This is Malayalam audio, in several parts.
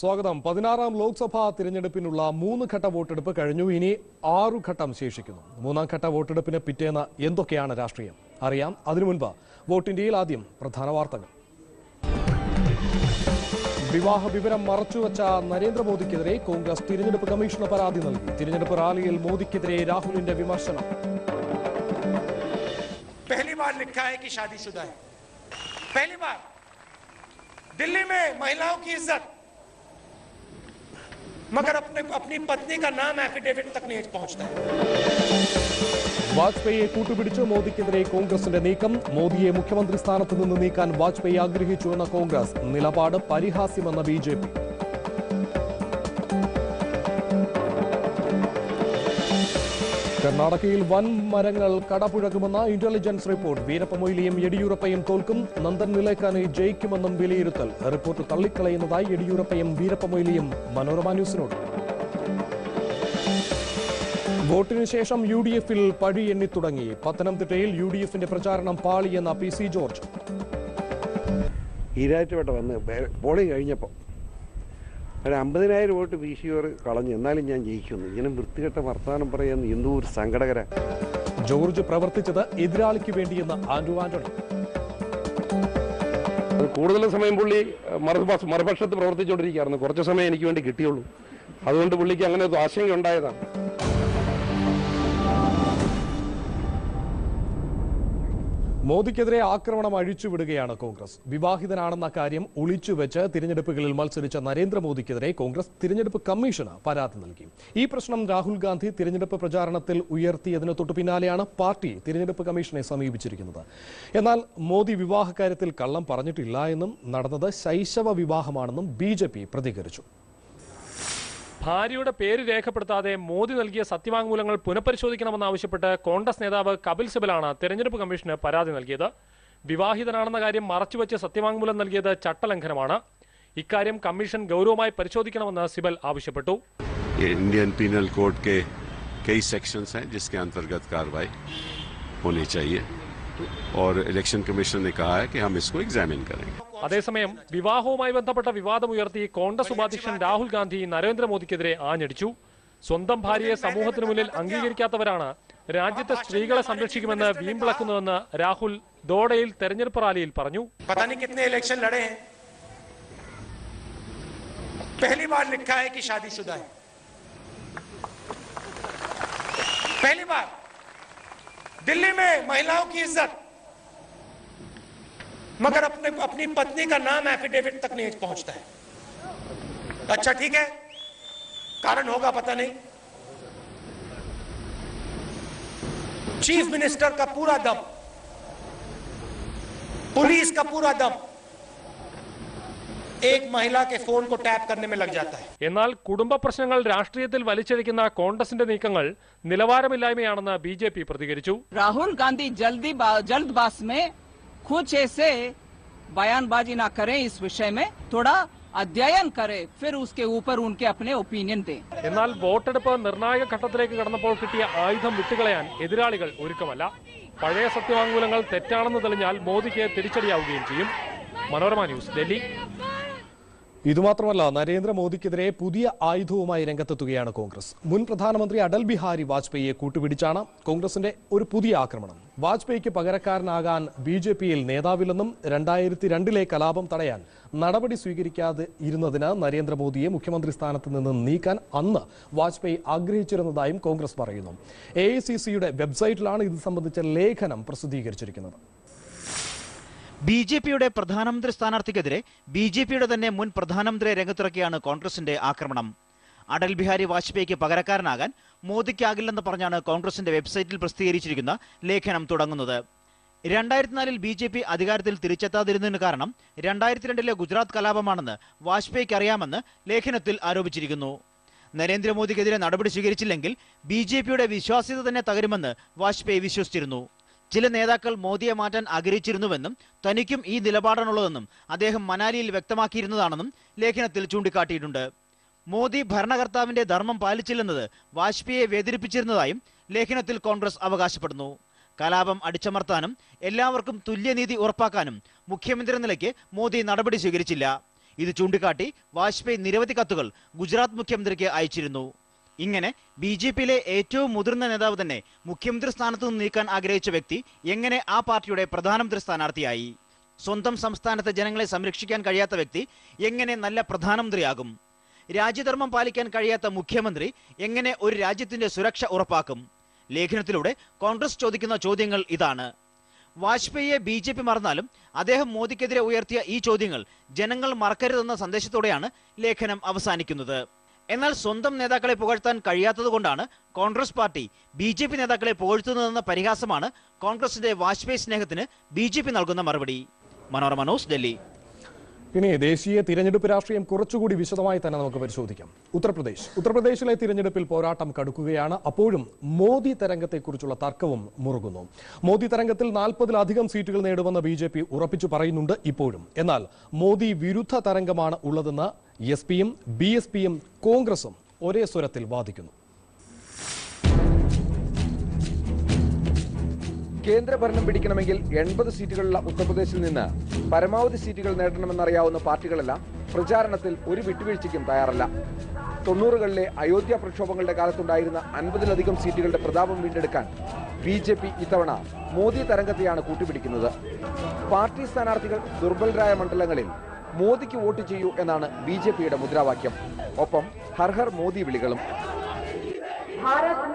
സ്വാഗതം പതിനാറാം ലോക്സഭാ തിരഞ്ഞെടുപ്പിനുള്ള മൂന്ന് ഘട്ട വോട്ടെടുപ്പ് കഴിഞ്ഞു ഇനി ആറു ഘട്ടം ശേഷിക്കുന്നു മൂന്നാം ഘട്ട വോട്ടെടുപ്പിന് പിറ്റേന്ന് എന്തൊക്കെയാണ് രാഷ്ട്രീയം അറിയാം അതിനു മുൻപ് വോട്ടിന്ത്യയിൽ ആദ്യം പ്രധാന വാർത്തകൾ വിവാഹ വിവരം മറച്ചുവച്ച നരേന്ദ്രമോദിക്കെതിരെ കോൺഗ്രസ് തിരഞ്ഞെടുപ്പ് കമ്മീഷന് പരാതി നൽകി തിരഞ്ഞെടുപ്പ് റാലിയിൽ മോദിക്കെതിരെ രാഹുലിന്റെ വിമർശനം पहली बार लिखा है कि शादीशुदा है पहली बार दिल्ली में महिलाओं की इज्जत मगर अपने अपनी पत्नी का नाम एफिडेविट तक नहीं पहुंचता है വാജ്പേയിയെ കൂട്ടുപിടിച്ച് മോദിക്കെതിരെ കോൺഗ്രസിന്റെ നീക്കം മോദിയെ മുഖ്യമന്ത്രി സ്ഥാനത്ത് നിന്ന് നീക്കാൻ വാജ്പേയി ആഗ്രഹിച്ചുവെന്ന കോൺഗ്രസ് നിലപാട് പരിഹാസ്യമെന്ന ബി ജെ പി കർണാടകയിൽ വൻ മരങ്ങൾ കടപുഴകുമെന്ന ഇന്റലിജൻസ് റിപ്പോർട്ട് വീരപ്പമൊയ്ലിയും യെഡിയൂരപ്പയും തോൽക്കും. നന്ദൻ നിലേക്കാനെ ജയിക്കുമെന്നും വിലയിരുത്തൽ. റിപ്പോർട്ട് തള്ളിക്കളയുന്നതായി യെഡിയൂരപ്പയും വീരപ്പമൊയ്ലിയും മനോരമ ന്യൂസിനോട്. വോട്ടിന് ശേഷം യു ഡി എഫിൽ പഴി എണ്ണി തുടങ്ങി. പത്തനംതിട്ടയിൽ യു ഡി എഫിന്റെ പ്രചാരണം പാളിയെന്ന പി സി ജോർജ്. ഈരാറ്റുപേട്ട വന്ന് പോളിംഗ് കഴിഞ്ഞപ്പോൾ ഒരു അമ്പതിനായിരം വോട്ട് പി സി ഓർ കളഞ്ഞു എന്നാലും ഞാൻ ജയിക്കുന്നു. ഇങ്ങനെ വൃത്തികെട്ട വർത്തമാനം പറയാൻ എന്തോ ഒരു സങ്കടകര. ജോർജ് പ്രവർത്തിച്ചത് എതിരാളിക്ക് വേണ്ടിയെന്ന് ആന്റു ആന്റണി. അത് കൂടുതൽ സമയം പുള്ളി മറുപക്ഷ മറുപക്ഷത്ത് പ്രവർത്തിച്ചുകൊണ്ടിരിക്കുകയായിരുന്നു കുറച്ച് സമയം എനിക്ക് വേണ്ടി കിട്ടിയുള്ളൂ. അതുകൊണ്ട് പുള്ളിക്ക് അങ്ങനെ ഒരു ആശങ്ക ഉണ്ടായതാണ് മോദിക്കെതിരെ ആക്രമണം അഴിച്ചുവിടുകയാണ് കോൺഗ്രസ്. വിവാഹിതനാണെന്ന കാര്യം ഒളിച്ചുവെച്ച് തിരഞ്ഞെടുപ്പുകളിൽ മത്സരിച്ച നരേന്ദ്രമോദിക്കെതിരെ കോൺഗ്രസ് തിരഞ്ഞെടുപ്പ് കമ്മീഷന് പരാതി നൽകി. ഈ പ്രശ്നം രാഹുൽ ഗാന്ധി തിരഞ്ഞെടുപ്പ് പ്രചാരണത്തിൽ ഉയർത്തിയതിന് തൊട്ടു പിന്നാലെയാണ് പാർട്ടി തിരഞ്ഞെടുപ്പ് കമ്മീഷനെ സമീപിച്ചിരിക്കുന്നത്. എന്നാൽ മോദി വിവാഹകാര്യത്തിൽ കള്ളം പറഞ്ഞിട്ടില്ല എന്നും നടന്നത് ശൈശവ വിവാഹമാണെന്നും ബി പ്രതികരിച്ചു. ഭാര്യയുടെ പേര് രേഖപ്പെടുത്താതെ മോദി നൽകിയ സത്യവാങ്മൂലങ്ങൾ പുനഃപരിശോധിക്കണമെന്നാവശ്യപ്പെട്ട് കോൺഗ്രസ് നേതാവ് കപിൽ സിബലാണ് തെരഞ്ഞെടുപ്പ് കമ്മീഷന് പരാതി നൽകിയത് വിവാഹിതനാണെന്ന കാര്യം മറച്ചുവെച്ച് സത്യവാങ്മൂലം നൽകിയത് ചട്ടലംഘനമാണ് ഇക്കാര്യം കമ്മീഷൻ ഗൗരവമായി പരിശോധിക്കണമെന്ന് സിബൽ ആവശ്യപ്പെട്ടു ये इंडियन पीनल कोड के कई सेक्शंस हैं जिसके अंतर्गत कार्रवाई होनी चाहिए और इलेक्शन कमीशन ने कहा है कि हम इसको एग्जामिन करेंगे അതേസമയം വിവാഹവുമായി ബന്ധപ്പെട്ട വിവാദമുയർത്തി കോൺഗ്രസ് ഉപാധ്യക്ഷൻ രാഹുൽ ഗാന്ധി നരേന്ദ്രമോദിക്കെതിരെ ആഞ്ഞടിച്ചു സ്വന്തം ഭാര്യയെ സമൂഹത്തിന് മുന്നിൽ അംഗീകരിക്കാത്തവരാണ് രാജ്യത്തെ സ്ത്രീകളെ സംരക്ഷിക്കുമെന്ന് വീമ്പിളക്കുന്നുവെന്ന് രാഹുൽ ദോഡയിൽ തെരഞ്ഞെടുപ്പ് റാലിയിൽ പറഞ്ഞു पता नहीं कितने इलेक्शन लड़े हैं पहली बार लिखा है कि शादीशुदा है पहली बार दिल्ली में महिलाओं की इज्जत मगर अपने अपनी पत्नी का नाम एफिडेविट तक नहीं पहुंचता है अच्छा ठीक है कारण होगा पता नहीं चीफ मिनिस्टर का पूरा दम पुलिस का पूरा दम एक महिला के फोन को टैप करने में लग जाता है എന്നാൽ കുടുംബ പ്രശ്നങ്ങൾ രാഷ്ട്രീയത്തിൽ വലിച്ചഴിക്കുന്ന കോൺഗ്രസിന്റെ നീക്കങ്ങൾ നിലവാരമില്ലായ്മയാണെന്ന് ബി ജെ പി പ്രതികരിച്ചു राहुल गांधी जल्दी बा- जल्दबाज में कुछ ऐसे बयानबाजी ना करें इस विषय में थोड़ा अध्ययन करें फिर उसके ऊपर उनके अपने ओपिनियन दें എന്നാൽ വോട്ടെടുപ്പ് നിർണായക ഘട്ടത്തിലേക്ക് കടന്നപ്പോൾ കിട്ടിയ ആയുധം വിട്ടുകളയാൻ എതിരാളികൾ ഒരുക്കമല്ല പഴയ സത്യവാങ്മൂലങ്ങൾ തെറ്റാണെന്ന് തെളിഞ്ഞാൽ മോദിക്ക് തിരിച്ചടിയാവുകയും ചെയ്യും മനോരമ ന്യൂസ് ഡൽഹി ഇതുമാത്രമല്ല നരേന്ദ്രമോദിക്കെതിരെ പുതിയ ആയുധവുമായി രംഗത്തെത്തുകയാണ് കോൺഗ്രസ്. മുൻ പ്രധാനമന്ത്രി അടൽ ബിഹാരി വാജ്പേയിയെ കൂട്ടുപിടിച്ചാണ് കോൺഗ്രസിന്റെ ഒരു പുതിയ ആക്രമണം. വാജ്പേയിക്ക് പകരക്കാരനാകാൻ ബി ജെ പിയിൽ നേതാവില്ലെന്നും രണ്ടായിരത്തി രണ്ടിലെ കലാപം തടയാൻ നടപടി സ്വീകരിക്കാതെ ഇരുന്നതിന് നരേന്ദ്രമോദിയെ മുഖ്യമന്ത്രി സ്ഥാനത്ത് നിന്ന് നീക്കാൻ അന്ന് വാജ്പേയി ആഗ്രഹിച്ചിരുന്നതായും കോൺഗ്രസ് പറയുന്നു. എ വെബ്സൈറ്റിലാണ് ഇത് സംബന്ധിച്ച ലേഖനം പ്രസിദ്ധീകരിച്ചിരിക്കുന്നത്. ബി ജെ പിയുടെ പ്രധാനമന്ത്രി സ്ഥാനാർത്ഥിക്കെതിരെ ബി ജെ പിയുടെ തന്നെ മുൻ പ്രധാനമന്ത്രിയെ രംഗത്തിറക്കിയാണ് കോൺഗ്രസിന്റെ ആക്രമണം. അടൽ ബിഹാരി വാജ്പേയിക്ക് പകരക്കാരനാകാൻ മോദിക്കാകില്ലെന്ന് പറഞ്ഞാണ് കോൺഗ്രസിന്റെ വെബ്സൈറ്റിൽ പ്രസിദ്ധീകരിച്ചിരിക്കുന്ന ലേഖനം തുടങ്ങുന്നത്. രണ്ടായിരത്തിനാലിൽ ബി ജെ പി അധികാരത്തിൽ തിരിച്ചെത്താതിരുന്നതിന് കാരണം രണ്ടായിരത്തി രണ്ടിലെ ഗുജറാത്ത് കലാപമാണെന്ന് വാജ്പേയിക്ക് അറിയാമെന്ന് ലേഖനത്തിൽ ആരോപിച്ചിരിക്കുന്നു. നരേന്ദ്രമോദിക്കെതിരെ നടപടി സ്വീകരിച്ചില്ലെങ്കിൽ ബി ജെ പിയുടെ വിശ്വാസ്യത തന്നെ തകരുമെന്ന് വാജ്പേയി വിശ്വസിച്ചിരുന്നു. ചില നേതാക്കൾ മോദിയെ മാറ്റാൻ ആഗ്രഹിച്ചിരുന്നുവെന്നും തനിക്കും ഈ നിലപാടാണുള്ളതെന്നും അദ്ദേഹം മനാലിയിൽ വ്യക്തമാക്കിയിരുന്നതാണെന്നും ലേഖനത്തിൽ ചൂണ്ടിക്കാട്ടിയിട്ടുണ്ട്. മോദി ഭരണകർത്താവിന്റെ ധർമ്മം പാലിച്ചില്ലെന്നത് വാജ്പേയിയെ വേദനിപ്പിച്ചിരുന്നതായും ലേഖനത്തിൽ കോൺഗ്രസ് അവകാശപ്പെടുന്നു. കലാപം അടിച്ചമർത്താനും എല്ലാവർക്കും തുല്യനീതി ഉറപ്പാക്കാനും മുഖ്യമന്ത്രി നിലയ്ക്ക് മോദി നടപടി സ്വീകരിച്ചില്ല. ഇത് ചൂണ്ടിക്കാട്ടി വാജ്പേയി നിരവധി കത്തുകൾ ഗുജറാത്ത് മുഖ്യമന്ത്രിക്ക് അയച്ചിരുന്നു. ഇങ്ങനെ ബി ജെ പിയിലെ ഏറ്റവും മുതിർന്ന നേതാവ് തന്നെ മുഖ്യമന്ത്രി സ്ഥാനത്തു നിന്ന് നീക്കാൻ ആഗ്രഹിച്ച വ്യക്തി എങ്ങനെ ആ പാർട്ടിയുടെ പ്രധാനമന്ത്രി സ്ഥാനാർത്ഥിയായി? സ്വന്തം സംസ്ഥാനത്തെ ജനങ്ങളെ സംരക്ഷിക്കാൻ കഴിയാത്ത വ്യക്തി എങ്ങനെ നല്ല പ്രധാനമന്ത്രിയാകും? രാജ്യധർമ്മം പാലിക്കാൻ കഴിയാത്ത മുഖ്യമന്ത്രി എങ്ങനെ ഒരു രാജ്യത്തിന്റെ സുരക്ഷ ഉറപ്പാക്കും? ലേഖനത്തിലൂടെ കോൺഗ്രസ് ചോദിക്കുന്ന ചോദ്യങ്ങൾ ഇതാണ്. വാജ്പേയിയെ ബി ജെ പി മറന്നാലും അദ്ദേഹം മോദിക്കെതിരെ ഉയർത്തിയ ഈ ചോദ്യങ്ങൾ ജനങ്ങൾ മറക്കരുതെന്ന സന്ദേശത്തോടെയാണ് ലേഖനം അവസാനിക്കുന്നത്. എന്നാൽ സ്വന്തം നേതാക്കളെ പുകഴ്ത്താൻ കഴിയാത്തതുകൊണ്ടാണ് Congress party B J P നേതാക്കളെ പുകഴ്ത്തുന്നതെന്ന പരിഹാസമാണ് കോൺഗ്രസിന്റെ വാജ്പേയി സ്നേഹത്തിന് ബി ജെ പി നൽകുന്ന മറുപടി. മനോരമ ന്യൂസ് ഡൽഹി. ഇനി ദേശീയ തിരഞ്ഞെടുപ്പ് രാഷ്ട്രീയം കുറച്ചുകൂടി വിശദമായി തന്നെ നമുക്ക് പരിശോധിക്കാം. ഉത്തർപ്രദേശ്. ഉത്തർപ്രദേശിലെ തിരഞ്ഞെടുപ്പിൽ പോരാട്ടം കടുക്കുകയാണ്. അപ്പോഴും മോദി തരംഗത്തെക്കുറിച്ചുള്ള തർക്കവും മുറുകുന്നു. മോദി തരംഗത്തിൽ നാൽപ്പതിലധികം സീറ്റുകൾ നേടുമെന്ന് ബി ജെ പി ഉറപ്പിച്ചു പറയുന്നുണ്ട് ഇപ്പോഴും. എന്നാൽ മോദി വിരുദ്ധ തരംഗമാണ് ഉള്ളതെന്ന് എസ് പിയും ബി എസ് പിയും കോൺഗ്രസും ഒരേ സ്വരത്തിൽ വാദിക്കുന്നു. കേന്ദ്രഭരണം പിടിക്കണമെങ്കിൽ എൺപത് സീറ്റുകളുള്ള ഉത്തർപ്രദേശിൽ നിന്ന് പരമാവധി സീറ്റുകൾ നേടണമെന്നറിയാവുന്ന പാർട്ടികളെല്ലാം പ്രചാരണത്തിൽ ഒരു വിട്ടുവീഴ്ചയ്ക്കും തയ്യാറല്ല. തൊണ്ണൂറുകളിലെ അയോധ്യ പ്രക്ഷോഭങ്ങളുടെ കാലത്തുണ്ടായിരുന്ന അൻപതിലധികം സീറ്റുകളുടെ പ്രതാപം വീണ്ടെടുക്കാൻ ബി ജെ പി ഇത്തവണ മോദി തരംഗത്തെയാണ് കൂട്ടുപിടിക്കുന്നത്. പാർട്ടി സ്ഥാനാർത്ഥികൾ ദുർബലരായ മണ്ഡലങ്ങളിൽ മോദിക്ക് വോട്ട് ചെയ്യൂ എന്നാണ് ബി ജെ പിയുടെ മുദ്രാവാക്യം. ഒപ്പം ഹർഹർ മോദി വിളികളും. ഭാരത്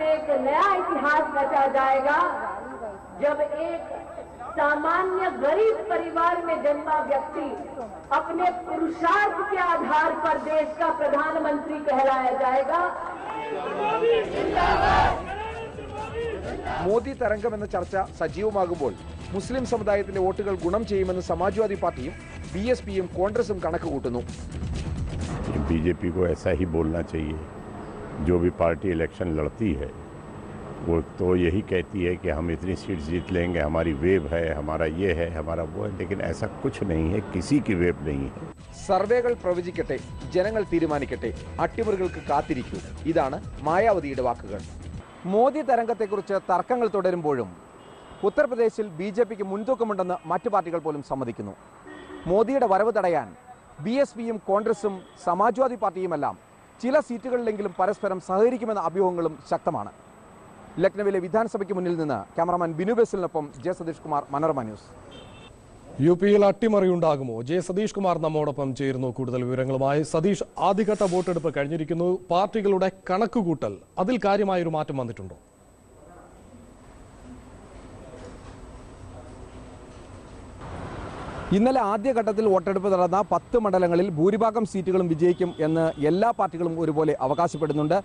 जब एक सामान्य गरीब परिवार में जन्मा व्यक्ति अपने पुरुषार्थ के आधार पर देश का प्रधानमंत्री कहलाया जाएगा മോദി തരംഗം എന്ന ചർച്ച സജീവമാകുമ്പോൾ മുസ്ലിം സമുദായത്തിന്റെ വോട്ടുകൾ ഗുണം ചെയ്യുമെന്ന് സമാജ്വാദി പാർട്ടിയും ബി എസ് പിയും കോൺഗ്രസും കണക്ക് കൂട്ടുന്നു बीजेपी को ऐसा ही बोलना चाहिए जो भी पार्टी इलेक्शन लड़ती है वो तो यही कहती है कि हम इतनी सीट जीत लेंगे हमारी वेव है हमारा ये है हमारा वो है लेकिन ऐसा कुछ नहीं है किसी की वेव नहीं है സർവേകൾ പ്രവചിക്കട്ടെ ജനങ്ങൾ തീരുമാനിക്കട്ടെ അട്ടിമറികൾക്ക് കാത്തിരിക്കൂ ഇതാണ് മായാവതിയുടെ വാക്കുകൾ മോദി തരംഗത്തെക്കുറിച്ച് തർക്കങ്ങൾ തുടരുമ്പോഴും ഉത്തർപ്രദേശിൽ ബി ജെ പിക്ക് മുൻതൂക്കമുണ്ടെന്ന് മറ്റു പാർട്ടികൾ പോലും സമ്മതിക്കുന്നു മോദിയുടെ വരവ് തടയാൻ ബി എസ് പിയും കോൺഗ്രസും സമാജ്വാദി പാർട്ടിയുമെല്ലാം ചില സീറ്റുകളിലെങ്കിലും പരസ്പരം സഹകരിക്കുമെന്ന അഭ്യൂഹങ്ങളും ശക്തമാണ് ലക്നൌവിലെ വിധാനസഭയ്ക്ക് മുന്നിൽ നിന്ന് cameraman Binu ബേസിലിനൊപ്പം J Satheesh Kumar Manorama news. U പിയിൽ അട്ടിമറിയുണ്ടാകുമോ? ജെ സതീഷ് കുമാർ നമ്മോടൊപ്പം ചേരുന്നു. കൂടുതൽ വിവരങ്ങളുമായി സതീഷ് ആദ്യഘട്ട വോട്ടെടുപ്പ് കഴിഞ്ഞിരിക്കുന്നു. പാർട്ടികളുടെ കണക്കുകൂട്ടൽ അതിൽ കാര്യമായൊരു മാറ്റം വന്നിട്ടുണ്ടോ? ഇന്നലെ ആദ്യഘട്ടത്തിൽ വോട്ടെടുപ്പ് നടന്ന പത്ത് മണ്ഡലങ്ങളിൽ ഭൂരിഭാഗം സീറ്റുകളും വിജയിക്കും എന്ന് എല്ലാ പാർട്ടികളും ഒരുപോലെ അവകാശപ്പെടുന്നുണ്ട്.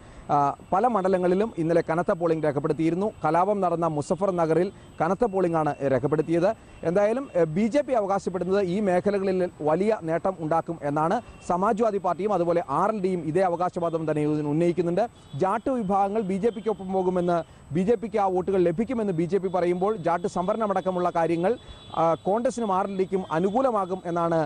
പല മണ്ഡലങ്ങളിലും ഇന്നലെ കനത്ത പോളിംഗ് രേഖപ്പെടുത്തിയിരുന്നു. കലാപം നടന്ന മുസഫർ നഗറിൽ കനത്ത പോളിംഗ് ആണ് രേഖപ്പെടുത്തിയത്. എന്തായാലും ബി ജെ പി അവകാശപ്പെടുന്നത് ഈ മേഖലകളിൽ വലിയ നേട്ടം ഉണ്ടാക്കും എന്നാണ് സമാജ്വാദി പാർട്ടിയും അതുപോലെ ആർ എൽ ഡിയും ഇതേ അവകാശവാദം തന്നെ ഉന്നയിക്കുന്നുണ്ട്. ജാട്ട് വിഭാഗങ്ങൾ ബി ജെ പിക്കൊപ്പം പോകുമെന്ന് ബി ജെ പിക്ക് ആ വോട്ടുകൾ ലഭിക്കുമെന്ന് ബി ജെ പി പറയുമ്പോൾ ജാട്ട് സംവരണമടക്കമുള്ള കാര്യങ്ങൾ കോൺഗ്രസിനും ആർ എൽ ഡിക്കും അനുകൂലമാകും എന്നാണ്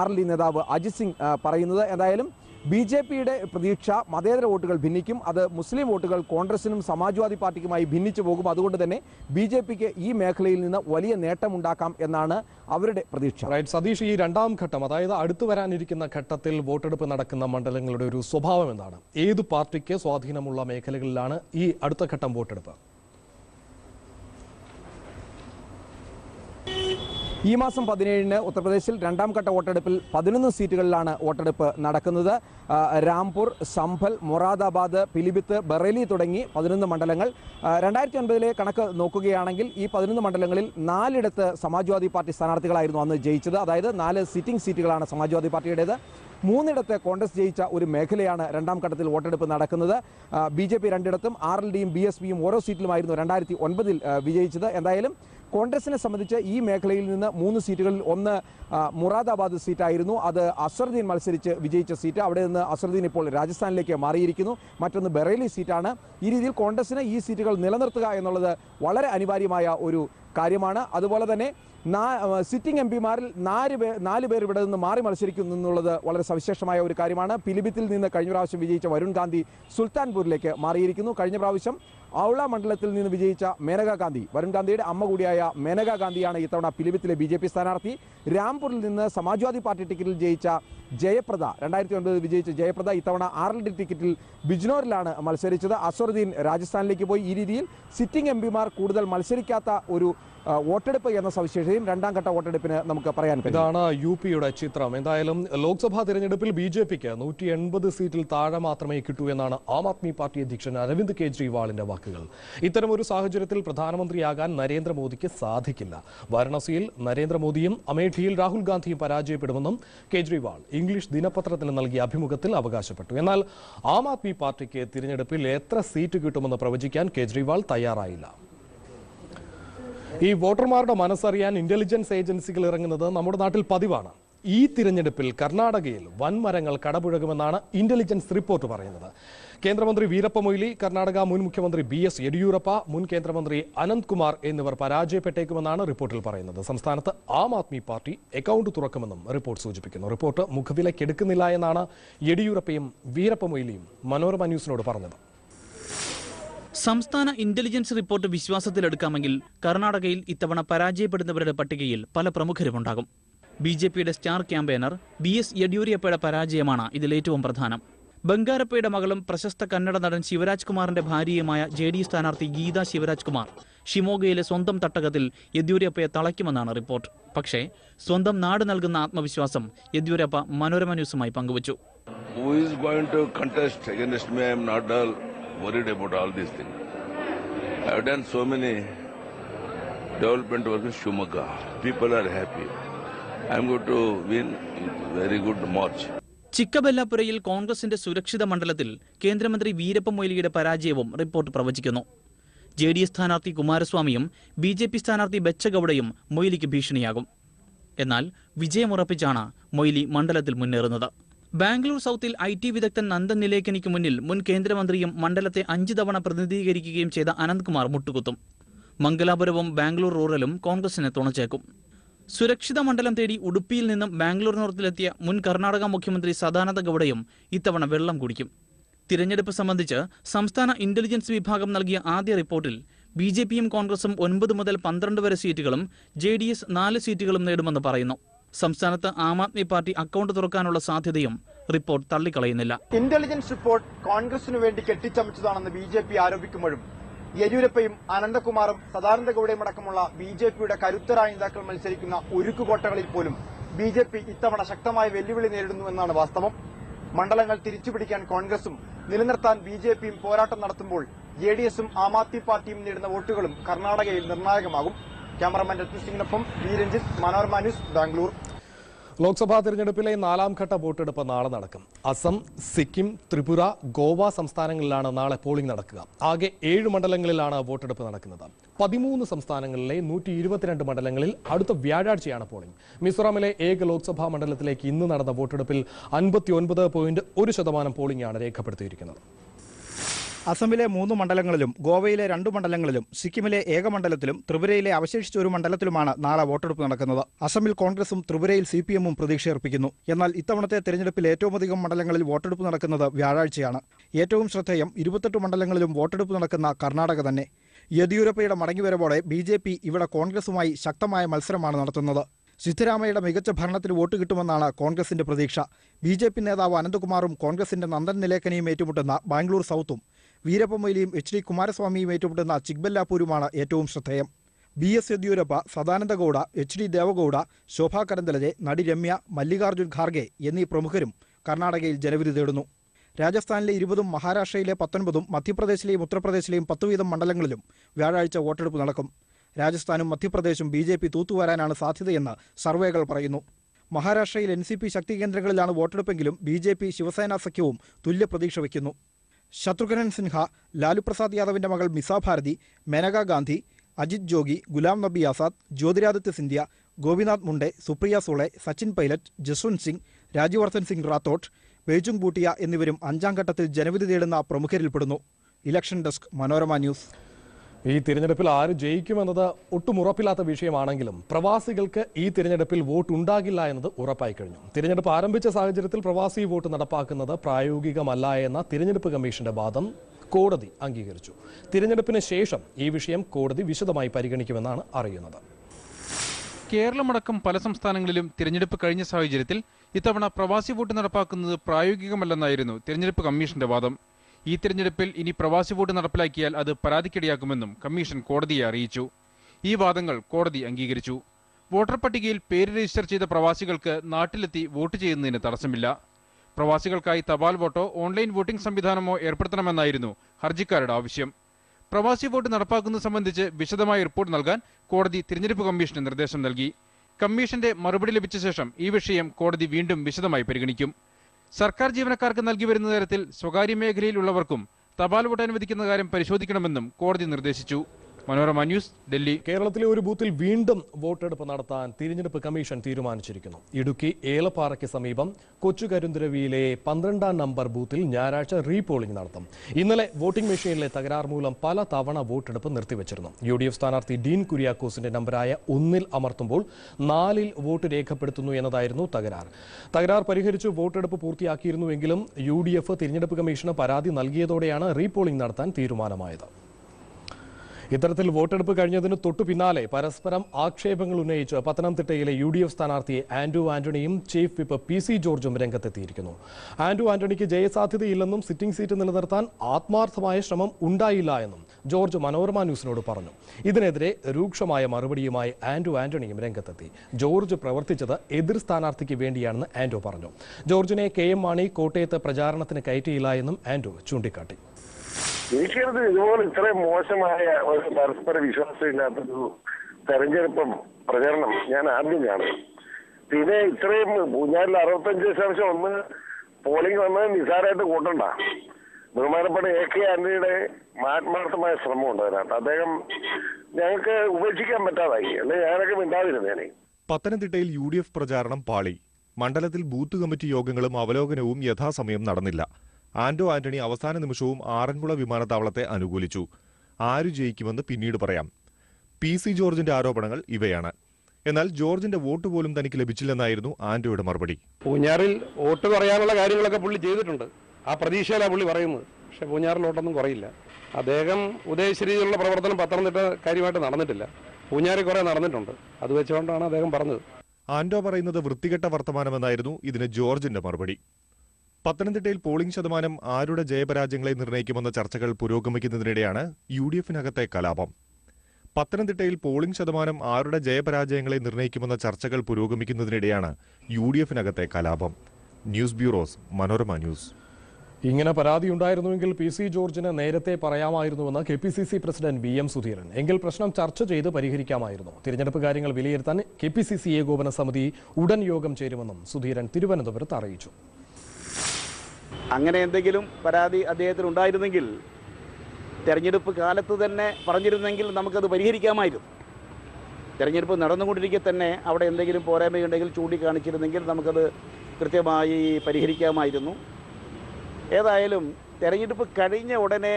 ആർ എൽ ഡി നേതാവ് അജിത് സിംഗ് പറയുന്നത്. എന്തായാലും ബി ജെ പിയുടെ പ്രതീക്ഷ മതേതര വോട്ടുകൾ ഭിന്നിക്കും. അത് മുസ്ലിം വോട്ടുകൾ കോൺഗ്രസിനും സമാജ്വാദി പാർട്ടിക്കുമായി ഭിന്നിച്ചു പോകും. അതുകൊണ്ട് തന്നെ ബി ജെ പിക്ക് ഈ മേഖലയിൽ നിന്ന് വലിയ നേട്ടമുണ്ടാക്കാം എന്നാണ് അവരുടെ പ്രതീക്ഷ. റൈറ്റ് സതീഷ് ഈ രണ്ടാം ഘട്ടം അതായത് അടുത്തു വരാനിരിക്കുന്ന ഘട്ടത്തിൽ വോട്ടെടുപ്പ് നടക്കുന്ന മണ്ഡലങ്ങളുടെ ഒരു സ്വഭാവം എന്താണ്? ഏത് പാർട്ടിക്ക് സ്വാധീനമുള്ള മേഖലകളിലാണ് ഈ അടുത്ത ഘട്ടം വോട്ടെടുപ്പ്? ഈ മാസം പതിനേഴിന് ഉത്തർപ്രദേശിൽ രണ്ടാം ഘട്ട വോട്ടെടുപ്പിൽ പതിനൊന്ന് സീറ്റുകളിലാണ് വോട്ടെടുപ്പ് നടക്കുന്നത്. രാംപൂർ സംഭൽ മൊറാദാബാദ് പിലിഭിത്ത് ബറേലി തുടങ്ങി പതിനൊന്ന് മണ്ഡലങ്ങൾ. രണ്ടായിരത്തി ഒൻപതിലെ കണക്ക് നോക്കുകയാണെങ്കിൽ ഈ പതിനൊന്ന് മണ്ഡലങ്ങളിൽ നാലിടത്ത് സമാജ്വാദി പാർട്ടി സ്ഥാനാർത്ഥികളായിരുന്നു അന്ന് ജയിച്ചത്. അതായത് നാല് സിറ്റിംഗ് സീറ്റുകളാണ് സമാജ്വാദി പാർട്ടിയുടേത്. മൂന്നിടത്ത് കോൺഗ്രസ് ജയിച്ച ഒരു മേഖലയാണ് രണ്ടാം ഘട്ടത്തിൽ വോട്ടെടുപ്പ് നടക്കുന്നത്. ബി ജെ പി രണ്ടിടത്തും ആർ എൽ ഡിയും ബി എസ് പിയും ഓരോ സീറ്റിലുമായിരുന്നു രണ്ടായിരത്തി ഒൻപതിൽ വിജയിച്ചത്. എന്തായാലും കോൺഗ്രസിനെ സംബന്ധിച്ച് ഈ മേഖലയിൽ നിന്ന് മൂന്ന് സീറ്റുകളിൽ ഒന്ന് മുറാദാബാദ് സീറ്റായിരുന്നു. അത് അസറുദ്ദീൻ മത്സരിച്ച് വിജയിച്ച സീറ്റ്. അവിടെ നിന്ന് അസറുദ്ദീൻ ഇപ്പോൾ രാജസ്ഥാനിലേക്ക് മാറിയിരിക്കുന്നു. മറ്റൊന്ന് ബറേലി സീറ്റാണ്. ഈ രീതിയിൽ കോൺഗ്രസിന് ഈ സീറ്റുകൾ നിലനിർത്തുക എന്നുള്ളത് വളരെ അനിവാര്യമായ ഒരു കാര്യമാണ്. അതുപോലെ തന്നെ സിറ്റിംഗ് എം പിമാരിൽ നാല് പേർ നാല് പേർ ഇവിടെ നിന്ന് മാറി മത്സരിക്കുന്നു എന്നുള്ളത് വളരെ സവിശേഷമായ ഒരു കാര്യമാണ്. പിലിഭിത്തിൽ നിന്ന് കഴിഞ്ഞ പ്രാവശ്യം വിജയിച്ച വരുൺ ഗാന്ധി സുൽത്താൻപൂരിലേക്ക് മാറിയിരിക്കുന്നു. കഴിഞ്ഞ പ്രാവശ്യം ഔള മണ്ഡലത്തിൽ നിന്ന് വിജയിച്ച മേനകാ ഗാന്ധി വരുൺ ഗാന്ധിയുടെ അമ്മ കൂടിയായ മേനകാ ഗാന്ധിയാണ് ഇത്തവണ പിലിഭിത്തിലെ ബി ജെ പി സ്ഥാനാർത്ഥി. രാംപൂരിൽ നിന്ന് സമാജ്വാദി പാർട്ടി ടിക്കറ്റിൽ ജയിച്ച ജയപ്രദ രണ്ടായിരത്തി ഒൻപതിൽ വിജയിച്ച ജയപ്രദ ഇത്തവണ ആർ എൽ ഡി ടിക്കറ്റിൽ ബിജ്നോറിലാണ് മത്സരിച്ചത്. അസറുദ്ദീൻ രാജസ്ഥാനിലേക്ക് പോയി. ഈ രീതിയിൽ സിറ്റിംഗ് എം പിമാർ കൂടുതൽ മത്സരിക്കാത്ത ഒരു വോട്ടെടുപ്പ് എന്ന സവിശേഷതയും രണ്ടാം ഘട്ട വോട്ടെടുപ്പിന് നമുക്ക് പറയാൻ കഴിയും. ഇതാണ് യു പിയുടെ ചിത്രം. എന്തായാലും ലോക്സഭാ തിരഞ്ഞെടുപ്പിൽ ബി ജെ പിക്ക് നൂറ്റി എൺപത് സീറ്റിൽ താഴെ മാത്രമേ കിട്ടൂ എന്നാണ് ആം ആദ്മി പാർട്ടി അധ്യക്ഷൻ അരവിന്ദ് കെജ്രിവാളിന്റെ വാക്കുകൾ. ഇത്തരമൊരു സാഹചര്യത്തിൽ പ്രധാനമന്ത്രിയാകാൻ നരേന്ദ്രമോദിക്ക് സാധിക്കില്ല. വാരണാസിയിൽ നരേന്ദ്രമോദിയും അമേഠിയിൽ രാഹുൽ ഗാന്ധിയും പരാജയപ്പെടുമെന്നും കെജ്രിവാൾ ഇംഗ്ലീഷ് ദിനപത്രത്തിന് നൽകിയ അഭിമുഖത്തിൽ അവകാശപ്പെട്ടു. എന്നാൽ ആം ആദ്മി പാർട്ടിക്ക് തിരഞ്ഞെടുപ്പിൽ എത്ര സീറ്റ് കിട്ടുമെന്ന് പ്രവചിക്കാൻ കെജ്രിവാൾ തയ്യാറായില്ല. ഈ വോട്ടർമാരുടെ മനസ്സറിയാൻ ഇന്റലിജൻസ് ഏജൻസികൾ ഇറങ്ങുന്നത് നമ്മുടെ നാട്ടിൽ പതിവാണ്. ഈ തിരഞ്ഞെടുപ്പിൽ കർണാടകയിൽ വൻമരങ്ങൾ കടപുഴകുമെന്നാണ് ഇന്റലിജൻസ് റിപ്പോർട്ട് പറയുന്നത്. കേന്ദ്രമന്ത്രി വീരപ്പ മൊയ്ലി കർണാടക മുൻ മുഖ്യമന്ത്രി ബി എസ് യെഡിയൂരപ്പ മുൻ കേന്ദ്രമന്ത്രി അനന്ത് കുമാർ എന്നിവർ പരാജയപ്പെട്ടേക്കുമെന്നാണ് റിപ്പോർട്ടിൽ പറയുന്നത്. സംസ്ഥാനത്ത് ആം ആദ്മി പാർട്ടി അക്കൗണ്ട് തുറക്കുമെന്നും റിപ്പോർട്ട് സൂചിപ്പിക്കുന്നു. റിപ്പോർട്ട് മുഖവിലക്കെടുക്കുന്നില്ല എന്നാണ് യെഡിയൂരപ്പയും വീരപ്പ മൊയ്ലിയും മനോരമ ന്യൂസിനോട് പറഞ്ഞത്. സംസ്ഥാന ഇന്റലിജൻസ് റിപ്പോർട്ട് വിശ്വാസത്തിലെടുക്കാമെങ്കിൽ കർണാടകയിൽ ഇത്തവണ പരാജയപ്പെടുന്നവരുടെ പട്ടികയിൽ പല പ്രമുഖരുമുണ്ടാകും. ബി ജെ പിയുടെ സ്റ്റാർ ക്യാമ്പയിനർ ബി എസ് യെഡ്യൂരപ്പയുടെ പരാജയമാണ് ഇതിൽ ഏറ്റവും പ്രധാനം. ബംഗാരപ്പയുടെ മകളും പ്രശസ്ത കന്നഡ നടൻ ശിവരാജ് കുമാറിന്റെ ഭാര്യയുമായ ജെ ഡി സ്ഥാനാർത്ഥി ഗീത ശിവരാജ് കുമാർ ഷിമോഗയിലെ സ്വന്തം തട്ടകത്തിൽ യെദ്യൂരപ്പയെ തളയ്ക്കുമെന്നാണ് റിപ്പോർട്ട്. പക്ഷേ സ്വന്തം നാട് നൽകുന്ന ആത്മവിശ്വാസം യെദ്യൂരപ്പ മനോരമ ന്യൂസുമായി പങ്കുവച്ചു. Worried about all these things. I have done so many development work in Shumaga. People are happy. I am going to win very good march. ചിക്കബെല്ലാപുരയിൽ കോൺഗ്രസിന്റെ സുരക്ഷിത മണ്ഡലത്തിൽ കേന്ദ്രമന്ത്രി വീരപ്പ മൊയ്ലിയുടെ പരാജയവും റിപ്പോർട്ട് പ്രവചിക്കുന്നു ജെ ഡി എസ് സ്ഥാനാർത്ഥി കുമാരസ്വാമിയും ബി ജെ പി സ്ഥാനാർത്ഥി ബച്ചഗൌഡയും മൊയ്ലിക്ക് ഭീഷണിയാകും എന്നാൽ വിജയമുറപ്പിച്ചാണ് മൊയ്ലി മണ്ഡലത്തിൽ മുന്നേറുന്നത് ബാംഗ്ലൂർ സൗത്തിൽ ഐ ടി വിദഗ്ധൻ നന്ദൻ നിലേക്കനിക്ക് മുന്നിൽ മുൻ കേന്ദ്രമന്ത്രിയും മണ്ഡലത്തെ അഞ്ച് തവണ പ്രതിനിധീകരിക്കുകയും ചെയ്ത അനന്ത്കുമാർ മുട്ടുകുത്തും. മംഗലാപുരവും ബാംഗ്ലൂർ റൂറലും കോൺഗ്രസിനെ തുണച്ചേക്കും. സുരക്ഷിത മണ്ഡലം തേടി ഉടുപ്പിയിൽ നിന്നും ബാംഗ്ലൂർ നോർത്തിലെത്തിയ മുൻ കർണാടക മുഖ്യമന്ത്രി സദാനന്ദ ഗൌഡയും ഇത്തവണ വെള്ളം കുടിക്കും. തിരഞ്ഞെടുപ്പ് സംബന്ധിച്ച് സംസ്ഥാന ഇന്റലിജൻസ് വിഭാഗം നൽകിയ ആദ്യ റിപ്പോർട്ടിൽ ബി ജെ പിയും കോൺഗ്രസും ഒൻപത് മുതൽ പന്ത്രണ്ട് വരെ സീറ്റുകളും ജെ ഡി എസ് നാല് സീറ്റുകളും നേടുമെന്ന് പറയുന്നു. സംസ്ഥാനത്ത് ആം ആദ്മി പാർട്ടി അക്കൗണ്ട് തുറക്കാനുള്ള സാധ്യതയും റിപ്പോർട്ട് തള്ളിക്കളയുന്നില്ല. ഇന്റലിജൻസ് റിപ്പോർട്ട് കോൺഗ്രസിനു വേണ്ടി കെട്ടിച്ചമച്ചതാണെന്ന് ബി ജെ പി ആരോപിക്കുമ്പോഴും യെദ്യൂരപ്പയും അനന്തകുമാറും സദാനന്ദഗൌഡയും അടക്കമുള്ള ബി ജെ പിയുടെ കരുത്തരായ നേതാക്കൾ മത്സരിക്കുന്ന ഉരുക്കുകോട്ടകളിൽ പോലും ബി ജെ പി ഇത്തവണ ശക്തമായ വെല്ലുവിളി നേരിടുന്നുവെന്നാണ് വാസ്തവം. മണ്ഡലങ്ങൾ തിരിച്ചുപിടിക്കാൻ കോൺഗ്രസും നിലനിർത്താൻ ബി ജെ പിയും പോരാട്ടം നടത്തുമ്പോൾ ജെ ഡി എസും ആം ആദ്മി പാർട്ടിയും നേടുന്ന വോട്ടുകളും കർണാടകയിൽ നിർണായകമാകും. ക്യാമറമാൻ രത്ന സിംഗിനൊപ്പം വി രഞ്ജിത്ത് മനോരമ ന്യൂസ് ബാംഗ്ലൂർ. ലോക്സഭാ തെരഞ്ഞെടുപ്പിലെ നാലാം ഘട്ട വോട്ടെടുപ്പ് നാളെ നടക്കും. അസം സിക്കിം ത്രിപുര ഗോവ സംസ്ഥാനങ്ങളിലാണ് നാളെ പോളിംഗ് നടക്കുക. ആകെ ഏഴ് മണ്ഡലങ്ങളിലാണ് വോട്ടെടുപ്പ് നടക്കുന്നത്. പതിമൂന്ന് സംസ്ഥാനങ്ങളിലെ നൂറ്റി ഇരുപത്തിരണ്ട് മണ്ഡലങ്ങളിൽ അടുത്ത വ്യാഴാഴ്ചയാണ് പോളിംഗ്. മിസോറാമിലെ ഏക ലോക്സഭാ മണ്ഡലത്തിലേക്ക് ഇന്ന് നടന്ന വോട്ടെടുപ്പിൽ അൻപത്തി ഒൻപത് പോയിന്റ് ഒരു ശതമാനം പോളിംഗാണ് രേഖപ്പെടുത്തിയിരിക്കുന്നത്. അസമിലെ മൂന്ന് മണ്ഡലങ്ങളിലും ഗോവയിലെ രണ്ട് മണ്ഡലങ്ങളിലും സിക്കിമിലെ ഏക മണ്ഡലത്തിലും ത്രിപുരയിലെ അവശേഷിച്ച ഒരു മണ്ഡലത്തിലുമാണ് നാളെ വോട്ടെടുപ്പ് നടക്കുന്നത്. അസമിൽ കോൺഗ്രസും ത്രിപുരയിൽ സി പി എമ്മും പ്രതീക്ഷയർപ്പിക്കുന്നു. എന്നാൽ ഇത്തവണത്തെ തെരഞ്ഞെടുപ്പിൽ ഏറ്റവുമധികം മണ്ഡലങ്ങളിൽ വോട്ടെടുപ്പ് നടക്കുന്നത് വ്യാഴാഴ്ചയാണ്. ഏറ്റവും ശ്രദ്ധേയം ഇരുപത്തെട്ട് മണ്ഡലങ്ങളിലും വോട്ടെടുപ്പ് നടക്കുന്ന കർണാടക തന്നെ. യെദ്യൂരപ്പയുടെ മടങ്ങിവരവോടെ ബി ജെ പി ഇവിടെ കോൺഗ്രസുമായി ശക്തമായ മത്സരമാണ് നടത്തുന്നത്. സിദ്ധരാമയ്യയുടെ മികച്ച ഭരണത്തിൽ വോട്ട് കിട്ടുമെന്നാണ് കോൺഗ്രസിന്റെ പ്രതീക്ഷ. ബി ജെ പി നേതാവ് അനന്തകുമാറും കോൺഗ്രസിന്റെ നന്ദൻ നിലേക്കനെയും ഏറ്റുമുട്ടുന്ന ബാംഗ്ലൂർ സൗത്തും വീരപ്പ മൊയ്ലിയും എച്ച് ഡി കുമാരസ്വാമിയും ഏറ്റുമുട്ടുന്ന ചിക്ബല്ലാപൂരുമാണ് ഏറ്റവും ശ്രദ്ധേയം. B S Yeddyurappa Sadananda Gowda H D Deve Gowda Shobha Karandlaje നടി രമ്യ മല്ലികാർജുൻ ഖാർഗെ എന്നീ പ്രമുഖരും കർണാടകയിൽ ജനവിധി തേടുന്നു. രാജസ്ഥാനിലെ ഇരുപതും മഹാരാഷ്ട്രയിലെ പത്തൊൻപതും മധ്യപ്രദേശിലെയും ഉത്തർപ്രദേശിലെയും പത്തു വീതം മണ്ഡലങ്ങളിലും വ്യാഴാഴ്ച വോട്ടെടുപ്പ് നടക്കും. രാജസ്ഥാനും മധ്യപ്രദേശും ബി ജെ പി തൂത്തുവരാനാണ് സാധ്യതയെന്ന് സർവേകൾ പറയുന്നു. മഹാരാഷ്ട്രയിൽ എൻ സി പി ശക്തി കേന്ദ്രങ്ങളിലാണ് വോട്ടെടുപ്പെങ്കിലും ബി ജെ പി ശിവസേന സഖ്യവും തുല്യ പ്രതീക്ഷ വയ്ക്കുന്നു. ശത്രുഘ്നൻ സിൻഹ ലാലു പ്രസാദ് യാദവിന്റെ മകൾ മിസാ ഭാരതി മേനകാ ഗാന്ധി അജിത് ജോഗി ഗുലാം നബി ആസാദ് ജ്യോതിരാദിത്യ സിന്ധ്യ ഗോപിനാഥ് മുണ്ടെ സുപ്രിയ സുളെ സച്ചിൻ പൈലറ്റ് ജസ്വന്ത് സിംഗ് രാജ്യവർദ്ധൻ സിംഗ് റാത്തോട്ട് ബെയ്ജുങ് ബൂട്ടിയ എന്നിവരും അഞ്ചാം ഘട്ടത്തിൽ ജനവിധി തേടുന്ന പ്രമുഖരിൽപ്പെടുന്നു. Election desk Manorama news. ഈ തിരഞ്ഞെടുപ്പിൽ ആര് ജയിക്കുമെന്നത് ഒട്ടും ഉറപ്പില്ലാത്ത വിഷയമാണെങ്കിലും പ്രവാസികൾക്ക് ഈ തിരഞ്ഞെടുപ്പിൽ വോട്ട് ഉണ്ടാകില്ല എന്നത് ഉറപ്പായി കഴിഞ്ഞു. തിരഞ്ഞെടുപ്പ് ആരംഭിച്ച സാഹചര്യത്തിൽ പ്രവാസി വോട്ട് നടപ്പാക്കുന്നത് പ്രായോഗികമല്ല എന്ന തിരഞ്ഞെടുപ്പ് കമ്മീഷന്റെ വാദം കോടതി അംഗീകരിച്ചു. തിരഞ്ഞെടുപ്പിന് ശേഷം ഈ വിഷയം കോടതി വിശദമായി പരിഗണിക്കുമെന്നാണ് അറിയുന്നത്. കേരളമടക്കം പല സംസ്ഥാനങ്ങളിലും തിരഞ്ഞെടുപ്പ് കഴിഞ്ഞ സാഹചര്യത്തിൽ ഇത്തവണ പ്രവാസി വോട്ട് നടപ്പാക്കുന്നത് പ്രായോഗികമല്ലെന്നായിരുന്നു തിരഞ്ഞെടുപ്പ് കമ്മീഷന്റെ വാദം. ഈ തിരഞ്ഞെടുപ്പിൽ ഇനി പ്രവാസി വോട്ട് നടപ്പിലാക്കിയാൽ അത് പരാതിക്കിടയാക്കുമെന്നും കമ്മീഷൻ കോടതിയെ അറിയിച്ചു. ഈ വാദങ്ങൾ കോടതി അംഗീകരിച്ചു. വോട്ടർ പട്ടികയിൽ പേര് രജിസ്റ്റർ ചെയ്ത പ്രവാസികൾക്ക് നാട്ടിലെത്തി വോട്ട് ചെയ്യുന്നതിന് തടസ്സമില്ല. പ്രവാസികൾക്കായി തപാൽ വോട്ടോ ഓൺലൈൻ വോട്ടിംഗ് സംവിധാനമോ ഏർപ്പെടുത്തണമെന്നായിരുന്നു ഹർജിക്കാരുടെ ആവശ്യം. പ്രവാസി വോട്ട് നടപ്പാക്കുന്നത് സംബന്ധിച്ച് വിശദമായ റിപ്പോർട്ട് നൽകാൻ കോടതി തിരഞ്ഞെടുപ്പ് കമ്മീഷന് നിർദ്ദേശം നൽകി. കമ്മീഷന്റെ മറുപടി ലഭിച്ച ശേഷം ഈ വിഷയം കോടതി വീണ്ടും വിശദമായി പരിഗണിക്കും. സർക്കാർ ജീവനക്കാർക്ക് നൽകി വരുന്ന തരത്തിൽ സ്വകാര്യ മേഖലയിലുള്ളവർക്കും തപാൽ വോട്ട് അനുവദിക്കുന്ന കാര്യം പരിശോധിക്കണമെന്നും കോടതി നിർദ്ദേശിച്ചു. മനോരമ ന്യൂസ് ഡൽഹി. കേരളത്തിലെ ഒരു ബൂത്തിൽ വീണ്ടും വോട്ടെടുപ്പ് നടത്താൻ തിരഞ്ഞെടുപ്പ് കമ്മീഷൻ തീരുമാനിച്ചിരിക്കുന്നു. ഇടുക്കി ഏലപ്പാറയ്ക്ക് സമീപം കൊച്ചുകരുന്തുരവിയിലെ പന്ത്രണ്ടാം നമ്പർ ബൂത്തിൽ ഞായറാഴ്ച റീപോളിംഗ് നടത്തും. ഇന്നലെ വോട്ടിംഗ് മെഷീനിലെ തകരാർ മൂലം പല തവണ വോട്ടെടുപ്പ് നിർത്തിവച്ചിരുന്നു. യു ഡി എഫ് സ്ഥാനാർത്ഥി ഡീൻ കുര്യാക്കോസിന്റെ നമ്പറായ ഒന്നിൽ അമർത്തുമ്പോൾ നാലിൽ വോട്ട് രേഖപ്പെടുത്തുന്നു എന്നതായിരുന്നു തകരാർ. തകരാർ പരിഹരിച്ച് വോട്ടെടുപ്പ് പൂർത്തിയാക്കിയിരുന്നുവെങ്കിലും യു ഡി എഫ് തിരഞ്ഞെടുപ്പ് കമ്മീഷന് പരാതി നൽകിയതോടെയാണ് റീപോളിംഗ് നടത്താൻ തീരുമാനമായത്. ഇത്തരത്തിൽ വോട്ടെടുപ്പ് കഴിഞ്ഞതിന് തൊട്ടു പിന്നാലെ പരസ്പരം ആക്ഷേപങ്ങൾ ഉന്നയിച്ച് പത്തനംതിട്ടയിലെ യു ഡി എഫ് സ്ഥാനാർത്ഥി ആന്റു ആന്റണിയും ചീഫ് വിപ്പ് പി സി ജോർജും രംഗത്തെത്തിയിരിക്കുന്നു. ആന്റു ആന്റണിക്ക് ജയസാധ്യതയില്ലെന്നും സിറ്റിംഗ് സീറ്റ് നിലനിർത്താൻ ആത്മാർത്ഥമായ ശ്രമം ഉണ്ടായില്ല എന്നും ജോർജ് മനോരമ ന്യൂസിനോട് പറഞ്ഞു. ഇതിനെതിരെ രൂക്ഷമായ മറുപടിയുമായി ആന്റു ആന്റണിയും രംഗത്തെത്തി. ജോർജ് പ്രവർത്തിച്ചത് എതിർ സ്ഥാനാർത്ഥിക്ക് വേണ്ടിയാണെന്ന് ആന്റോ പറഞ്ഞു. ജോർജിനെ കെ എം മാണി കോട്ടയത്ത് പ്രചാരണത്തിന് കയറ്റിയില്ല എന്നും ആന്റോ ചൂണ്ടിക്കാട്ടി. എനിക്കത് ഇതുപോലെ ഇത്രയും മോശമായ ഒരു പരസ്പര വിശ്വാസമില്ലാത്തൊരു തെരഞ്ഞെടുപ്പും പ്രചരണം ഞാൻ ആദ്യം കാണും. പിന്നെ ഇത്രയും പൂഞ്ഞാറിൽ അറുപത്തഞ്ച് ദശാംശം ഒന്ന് പോളിംഗ് വന്നത് നിസാരമായിട്ട് കൂട്ടണ്ട. ബഹുമാനപ്പെട്ട എ കെ ആന്റണിയുടെ ആത്മാർത്ഥമായ ശ്രമമുണ്ട് അതിനകത്ത്. അദ്ദേഹം ഞങ്ങൾക്ക് ഉപേക്ഷിക്കാൻ പറ്റാതായി. അല്ലെ ഞാനൊക്കെ മിണ്ടാതിരുന്നേനെ പത്തനംതിട്ടയിൽ യു ഡി എഫ് പ്രചാരണം പാളി. മണ്ഡലത്തിൽ ബൂത്ത് കമ്മിറ്റി യോഗങ്ങളും അവലോകനവും യഥാസമയം നടന്നില്ല. ആന്റോ ആന്റണി അവസാന നിമിഷവും ആറന്മുള വിമാനത്താവളത്തെ അനുകൂലിച്ചു. ആര് ജയിക്കുമെന്ന് പിന്നീട് പറയാം. പി സി ജോർജിന്റെ ആരോപണങ്ങൾ ഇവയാണ്. എന്നാൽ ജോർജിന്റെ വോട്ട് പോലും തനിക്ക് ലഭിച്ചില്ലെന്നായിരുന്നു ആന്റോയുടെ മറുപടി. പൂഞ്ഞാറിൽ വോട്ട് പറയാനുള്ള കാര്യങ്ങളൊക്കെ പുള്ളി ചെയ്തിട്ടുണ്ട്. ആ പ്രതീക്ഷയിലാണ് പുള്ളി പറയുന്നത്. പക്ഷെ പൂഞ്ഞാറിൽ വോട്ടൊന്നും കുറയില്ല. അദ്ദേഹം ഉദ്ദേശിച്ച രീതിയിലുള്ള പ്രവർത്തനം പത്തനംതിട്ട കാര്യമായിട്ട് നടന്നിട്ടില്ല. പൂഞ്ഞാറിൽ കുറെ നടന്നിട്ടുണ്ട്. അത് വെച്ചുകൊണ്ടാണ് അദ്ദേഹം പറഞ്ഞത്. ആന്റോ പറയുന്നത് വൃത്തികെട്ട വർത്തമാനമെന്നായിരുന്നു ഇതിന് ജോർജിന്റെ മറുപടി. പത്തനംതിട്ടയിൽ പോളിംഗ് ശതമാനം ആരുടെ ജയപരാജയങ്ങളെ നിർണയിക്കുമെന്ന ചർച്ചകൾ പുരോഗമിക്കുന്നതിനിടെയാണ് യു ഡി എഫിനകത്തെ കലാപം. പത്തനംതിട്ടയിൽ പോളിംഗ് ശതമാനം ആരുടെ ജയപരാജയങ്ങളെ നിർണയിക്കുമെന്ന ചർച്ചകൾ പുരോഗമിക്കുന്നതിനിടെയാണ് യു ഡി എഫിനകത്തെ കലാപം. News bureaus Manorama news. ഇങ്ങനെ പരാതി ഉണ്ടായിരുന്നുവെങ്കിൽ പി സി ജോർജിന് നേരത്തെ പറയാമായിരുന്നുവെന്ന് K P C C president V M Sudheeran. എങ്കിൽ പ്രശ്നം ചർച്ച ചെയ്ത് പരിഹരിക്കാമായിരുന്നു. തിരഞ്ഞെടുപ്പ് കാര്യങ്ങൾ വിലയിരുത്താൻ കെ പി സി സി ഏകോപന സമിതി ഉടൻ യോഗം ചേരുമെന്നും സുധീരൻ തിരുവനന്തപുരത്ത് അറിയിച്ചു. അങ്ങനെ എന്തെങ്കിലും പരാതി അദ്ദേഹത്തിന് ഉണ്ടായിരുന്നെങ്കിൽ തെരഞ്ഞെടുപ്പ് കാലത്ത് തന്നെ പറഞ്ഞിരുന്നെങ്കിൽ നമുക്കത് പരിഹരിക്കാമായിരുന്നു. തെരഞ്ഞെടുപ്പ് നടന്നുകൊണ്ടിരിക്കെ തന്നെ അവിടെ എന്തെങ്കിലും പോരായ്മയുണ്ടെങ്കിൽ ചൂണ്ടിക്കാണിച്ചിരുന്നെങ്കിൽ നമുക്കത് കൃത്യമായി പരിഹരിക്കാമായിരുന്നു. ഏതായാലും തെരഞ്ഞെടുപ്പ് കഴിഞ്ഞ ഉടനെ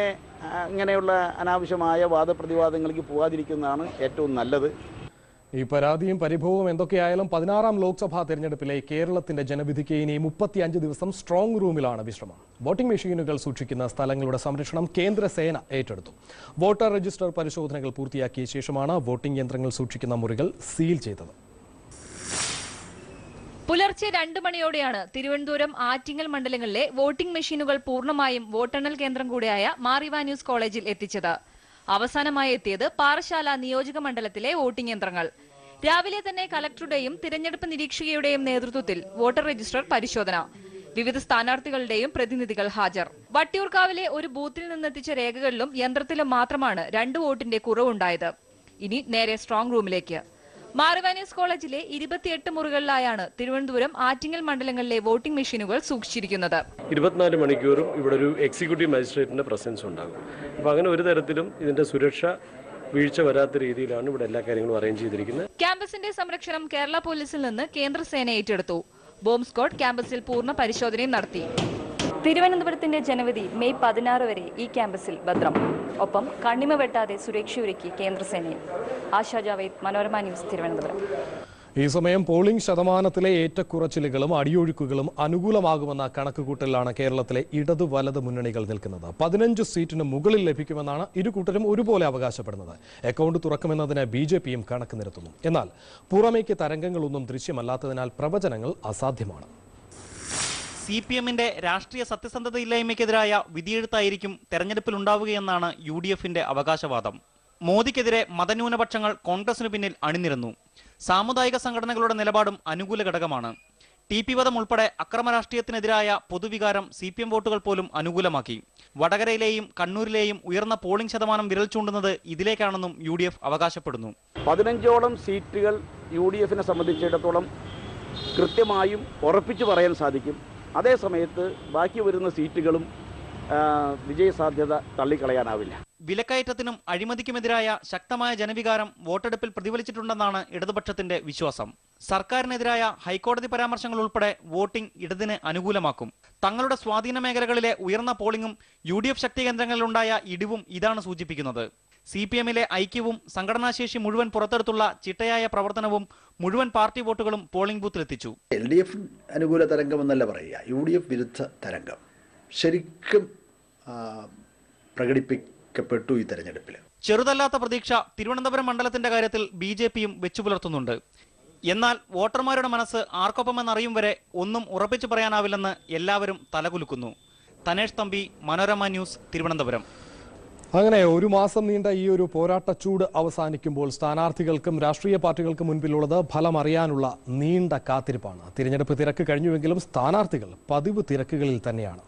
അങ്ങനെയുള്ള അനാവശ്യമായ വാദപ്രതിവാദങ്ങൾക്ക് പോകാതിരിക്കുന്നതാണ് ഏറ്റവും നല്ലത്. ഈ പരാതിയും പരിഭവവും എന്തൊക്കെയായാലും പതിനാറാം ലോക്സഭാ തെരഞ്ഞെടുപ്പിലെ കേരളത്തിന്റെ ജനവിധിക്ക് ഇനി മുപ്പത്തിയഞ്ച് ദിവസം സ്ട്രോങ് റൂമിലാണ് വിശ്രമം. വോട്ടിംഗ് മെഷീനുകൾ സൂക്ഷിക്കുന്ന സ്ഥലങ്ങളുടെ സംരക്ഷണം കേന്ദ്ര സേന ഏറ്റെടുത്തു. വോട്ടർ രജിസ്റ്റർ പരിശോധനകൾ പൂർത്തിയാക്കിയ ശേഷമാണ് വോട്ടിംഗ് യന്ത്രങ്ങൾ സൂക്ഷിക്കുന്ന മുറികൾ സീൽ ചെയ്തത്. പുലർച്ചെ രണ്ടു മണിയോടെയാണ് തിരുവനന്തപുരം ആറ്റിങ്ങൽ മണ്ഡലങ്ങളിലെ വോട്ടിംഗ് മെഷീനുകൾ പൂർണമായും വോട്ടെണ്ണൽ കേന്ദ്രം കൂടിയായ മാറിവാന്യൂസ് കോളേജിൽ എത്തിച്ചത്. അവസാനമായി എത്തിയത് പാറശാല നിയോജക മണ്ഡലത്തിലെ വോട്ടിംഗ് യന്ത്രങ്ങൾ. രാവിലെ തന്നെ കലക്ടറുടെയും തിരഞ്ഞെടുപ്പ് നിരീക്ഷകയുടെയും നേതൃത്വത്തിൽ വോട്ടർ രജിസ്റ്റർ പരിശോധന. വിവിധ സ്ഥാനാർത്ഥികളുടെയും പ്രതിനിധികൾ ഹാജർ. വട്ടിയൂർക്കാവിലെ ഒരു ബൂത്തിൽ നിന്നെത്തിച്ച രേഖകളിലും യന്ത്രത്തിലും മാത്രമാണ് രണ്ട് വോട്ടിന്റെ കുറവുണ്ടായത്. ഇനി നേരെ സ്ട്രോങ് റൂമിലേക്ക്. മാറിവാനീസ് കോളേജിലെ ഇരുപത്തിയെട്ട് മുറികളിലായാണ് തിരുവനന്തപുരം ആറ്റിങ്ങൽ മണ്ഡലങ്ങളിലെ വോട്ടിംഗ് മെഷീനുകൾ സൂക്ഷിച്ചിരിക്കുന്നത്. ഇരുപത്തിനാല് മണിക്കൂറും ഇവിടെ ഒരു എക്സിക്യൂട്ടീവ് മജിസ്ട്രേറ്റിന്റെ പ്രസൻസ് ഉണ്ടാകും. അപ്പൊ അങ്ങനെ ഒരു തരത്തിലും ഇതിന്റെ സുരക്ഷ വീഴ്ച വരാത്ത രീതിയിലാണ് ഇവിടെ എല്ലാ കാര്യങ്ങളും അറേഞ്ച് ചെയ്തിരിക്കുന്നത്. ക്യാമ്പസിന്റെ സംരക്ഷണം കേരള പോലീസിൽ നിന്ന് കേന്ദ്രസേന ഏറ്റെടുത്തു. ബോംബ് സ്ക്വാഡ് ക്യാമ്പസിൽ പൂർണ പരിശോധനയും നടത്തി. തിരുവനന്തപുരത്തിന്റെ ജനവിധി മെയ് പതിനാറ് വരെ ഈ ക്യാമ്പസിൽ ഭദ്രം. ഒപ്പം കണ്ണിമ വെട്ടാതെ സുരക്ഷയൊരുക്കി കേന്ദ്രസേനയും. ആശാ ജാവേദ് മനോരമ ന്യൂസ് തിരുവനന്തപുരം. ഈ സമയം പോളിംഗ് ശതമാനത്തിലെ ഏറ്റക്കുറച്ചിലുകളും അടിയൊഴുക്കുകളും അനുകൂലമാകുമെന്ന കണക്കുകൂട്ടലിലാണ് കേരളത്തിലെ ഇടത് വലത് മുന്നണികൾ നിൽക്കുന്നത്. പതിനഞ്ച് സീറ്റിന് മുകളിൽ ലഭിക്കുമെന്നാണ് ഇരുകൂട്ടരും ഒരുപോലെ അവകാശപ്പെടുന്നത്. അക്കൗണ്ട് തുറക്കുമെന്നതിന് ബി ജെ പിയും കണക്ക് നിരത്തുന്നു. എന്നാൽ പുറമേക്ക് തരംഗങ്ങളൊന്നും ദൃശ്യമല്ലാത്തതിനാൽ പ്രവചനങ്ങൾ അസാധ്യമാണ്. സി പി എമ്മിന്റെ രാഷ്ട്രീയ സത്യസന്ധതയില്ലായ്മയ്ക്കെതിരായ വിധിയെഴുത്തായിരിക്കും തെരഞ്ഞെടുപ്പിൽ ഉണ്ടാവുകയെന്നാണ് യു ഡി എഫിന്റെ അവകാശവാദം. മോദിക്കെതിരെ മതന്യൂനപക്ഷങ്ങൾ കോൺഗ്രസിനു പിന്നിൽ അണിനിരന്നു. സാമുദായിക സംഘടനകളുടെ നിലപാടും അനുകൂല ഘടകമാണ്. ടി പി വധം ഉൾപ്പെടെ അക്രമ രാഷ്ട്രീയത്തിനെതിരായ പൊതുവികാരം സി പി എം വോട്ടുകൾ പോലും അനുകൂലമാക്കി. വടകരയിലെയും കണ്ണൂരിലെയും ഉയർന്ന പോളിംഗ് ശതമാനം വിരൽ ചൂണ്ടുന്നത് ഇതിലേക്കാണെന്നും യു ഡി എഫ് അവകാശപ്പെടുന്നു. പതിനഞ്ചോളം സീറ്റുകൾ യു ഡി എഫിനെ സംബന്ധിച്ചിടത്തോളം കൃത്യമായും ഉറപ്പിച്ചു പറയാൻ സാധിക്കും. അതേസമയത്ത് ബാക്കി വരുന്ന സീറ്റുകളും വിജയസാധ്യത തള്ളിക്കളയാനാവില്ല. വിലക്കയറ്റത്തിനും അഴിമതിക്കുമെതിരായ ശക്തമായ ജനവികാരം വോട്ടെടുപ്പിൽ പ്രതിഫലിച്ചിട്ടുണ്ടെന്നാണ് ഇടതുപക്ഷത്തിന്റെ വിശ്വാസം. സർക്കാരിനെതിരായ ഹൈക്കോടതി പരാമർശങ്ങൾ ഉൾപ്പെടെ വോട്ടിംഗ് ഇടതിന് അനുകൂലമാക്കും. തങ്ങളുടെ സ്വാധീന മേഖലകളിലെ ഉയർന്ന പോളിംഗും യു ഡി എഫ് ശക്തി കേന്ദ്രങ്ങളിലുണ്ടായ ഇടിവും ഇതാണ് സൂചിപ്പിക്കുന്നത്. സി പി എമ്മിലെ ഐക്യവും സംഘടനാശേഷി മുഴുവൻ പുറത്തെടുത്തുള്ള ചിട്ടയായ പ്രവർത്തനവും മുഴുവൻ പാർട്ടി വോട്ടുകളും പോളിംഗ് ബൂത്തിലെത്തിച്ചു. എൽ ഡി എഫ് അനുകൂല തരംഗം എന്നല്ല പറയുക. യു ഡി എഫ് വിരുദ്ധ തരംഗം. ശരിക്കും ആ, പ്രകടിപ്പിക്കപ്പെട്ടു ഈ തെരഞ്ഞെടുപ്പിൽ ചെറുതല്ലാത്ത പ്രതീക്ഷ തിരുവനന്തപുരം മണ്ഡലത്തിന്റെ കാര്യത്തിൽ ബി ജെ പിയും വെച്ചുപുലർത്തുന്നുണ്ട്. എന്നാൽ വോട്ടർമാരുടെ മനസ്സ് ആർക്കൊപ്പമെന്നറിയും വരെ ഒന്നും ഉറപ്പിച്ചു പറയാനാവില്ലെന്ന് എല്ലാവരും തലകുലുക്കുന്നു. തനേഷ് തമ്പി മനോരമ ന്യൂസ് തിരുവനന്തപുരം. അങ്ങനെ ഒരു മാസം നീണ്ട ഈ ഒരു പോരാട്ട ചൂട് അവസാനിക്കുമ്പോൾ സ്ഥാനാർത്ഥികൾക്കും രാഷ്ട്രീയ പാർട്ടികൾക്കും മുൻപിലുള്ളത് ഫലമറിയാനുള്ള നീണ്ട കാത്തിരിപ്പാണ്. തിരഞ്ഞെടുപ്പ് തിരക്ക് കഴിഞ്ഞുവെങ്കിലും സ്ഥാനാർത്ഥികൾ പതിവ് തിരക്കുകളിൽ തന്നെയാണ്.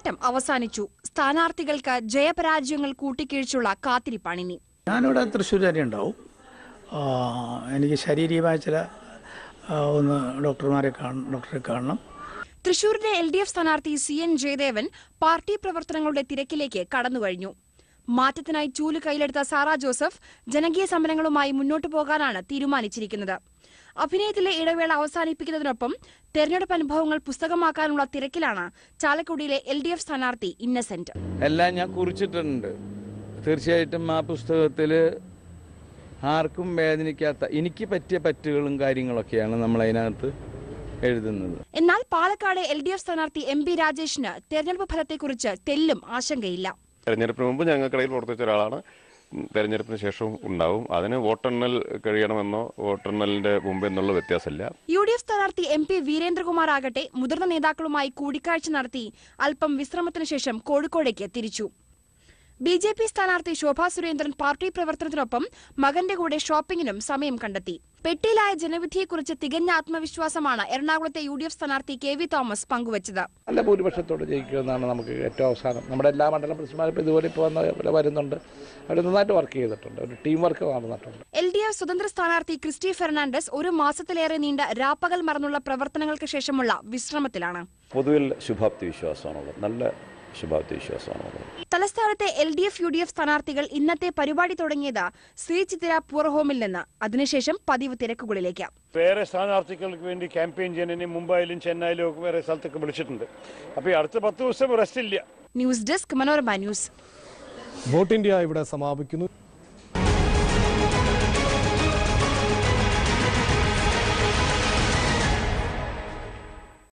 പോരാട്ടം അവസാനിച്ചു. സ്ഥാനാർത്ഥികൾക്ക് ജയപരാജയങ്ങൾ കൂട്ടിക്കിഴിച്ചുള്ള കാത്തിരിപ്പാണിനി. ഞാനിവിടെ തന്നെ ഉണ്ടാവും. എനിക്ക് ശാരീരികമായ ചില ഒന്ന് ഡോക്ടർമാരെ കാണണം ഡോക്ടറെ കാണണം. തൃശൂരിലെ എൽ ഡി എഫ് സ്ഥാനാർത്ഥി സി എൻ ജയദേവൻ പാർട്ടി പ്രവർത്തനങ്ങളുടെ തിരക്കിലേക്ക് കടന്നുകഴിഞ്ഞു. മാറ്റത്തിനായി ചൂൽ കയ്യിലെടുത്ത സാറാ ജോസഫ് ജനകീയ സമരങ്ങളുമായി മുന്നോട്ടു പോകാനാണ് തീരുമാനിച്ചിരിക്കുന്നത്. അഭിനയത്തിലെ ഇടവേള അവസാനിപ്പിക്കുന്നതിനൊപ്പം തെരഞ്ഞെടുപ്പ് അനുഭവങ്ങൾ പുസ്തകമാക്കാനുള്ള തിരക്കിലാണ് ചാലക്കുടിയിലെ എൽ ഡി എഫ് സ്ഥാനാർത്ഥി ഇന്നസെന്റ്. എല്ലാം ഞാൻ കുറിച്ചിട്ടുണ്ട്. തീർച്ചയായിട്ടും ആ പുസ്തകത്തിൽ ആർക്കും വേദനിക്കാത്ത എനിക്ക് പറ്റിയ പറ്റുകളും കാര്യങ്ങളൊക്കെയാണ് നമ്മൾ അതിനകത്ത് എഴുതുന്നത്. എന്നാൽ പാലക്കാട് എൽ ഡി എഫ് സ്ഥാനാർത്ഥി എം പി രാജേഷിന് തെരഞ്ഞെടുപ്പ് ഫലത്തെക്കുറിച്ച് തെല്ലും ആശങ്കയില്ല. തെരഞ്ഞെടുപ്പിന് മുമ്പ് ഞങ്ങൾക്കിടയിൽ പ്രവർത്തിച്ച ഒരാളാണ്. തെരഞ്ഞെടുപ്പിന് ശേഷവും ഉണ്ടാവും. അതിന് വോട്ടെണ്ണൽ കഴിയണമെന്നോ വോട്ടെണ്ണലിന്റെ മുമ്പ് എന്നുള്ള വ്യത്യാസമില്ല. യു ഡി എഫ് സ്ഥാനാർത്ഥി എം പി വീരേന്ദ്രകുമാർ ആകട്ടെ മുതിർന്ന നേതാക്കളുമായി കൂടിക്കാഴ്ച നടത്തി അല്പം വിശ്രമത്തിന് ശേഷം കോഴിക്കോടേക്ക് തിരിച്ചു. ബി ജെ പി സ്ഥാനാർത്ഥി ശോഭാ സുരേന്ദ്രൻ പാർട്ടി പ്രവർത്തനത്തിനൊപ്പം മകന്റെ കൂടെ ഷോപ്പിംഗിനും സമയം കണ്ടെത്തി. പെട്ടിയിലായ ജനവിധിയെക്കുറിച്ച് തികഞ്ഞ ആത്മവിശ്വാസമാണ് എറണാകുളത്തെ യു ഡി എഫ് സ്ഥാനാർത്ഥി കെ വി തോമസ് പങ്കുവച്ചത്. നല്ല ഭൂരിപക്ഷത്തോട് ജയിക്കുമെന്നാണ് നമുക്ക് ഏറ്റവും അവസാനം. നമ്മുടെ എല്ലാ മണ്ഡലം പ്രസിഡന്റുമാരും ഇപ്പോൾ ഇതുപോലെ ഇപ്പോൾ വന്ന വരുന്നുണ്ട്. അവർ നന്നായിട്ട് വർക്ക് ചെയ്തിട്ടുണ്ട്. ഒരു ടീം വർക്ക് നടന്നിട്ടുണ്ട് എൽ ഡി എഫ് സ്വതന്ത്ര സ്ഥാനാർത്ഥി ക്രിസ്റ്റി ഫെർണാണ്ടസ് ഒരു മാസത്തിലേറെ നീണ്ട രാപ്പകൽ മറന്നുള്ള പ്രവർത്തനങ്ങൾക്ക് ശേഷമുള്ള വിശ്രമത്തിലാണ്. പൊതുവിൽ ശുഭാപ്തി വിശ്വാസമാണുള്ളത്. നല്ല തലസ്ഥാനത്തെ L D F U D F സ്ഥാനാർത്ഥികൾ ഇന്നത്തെ പരിപാടി തുടങ്ങിയത് ശ്രീ ചിത്തിര പൂർ ഹോമിൽ നിന്ന്. അതിനുശേഷം പതിവ് തിരക്കുകളിലേക്ക്. വേറെ സ്ഥാനാർത്ഥികൾക്ക് വേണ്ടി ക്യാമ്പയിൻ ചെയ്യാൻ മുംബൈയിലും ചെന്നൈയിലും ഒക്കെ വേറെ സ്ഥലത്തൊക്കെ വിളിച്ചിട്ടുണ്ട്. അപ്പോൾ അടുത്ത പത്ത് ദിവസം റെസ്റ്റ് ഇല്ല. News desk Manorama news. Vote India ഇവിടെ സമാപിക്കുന്നു.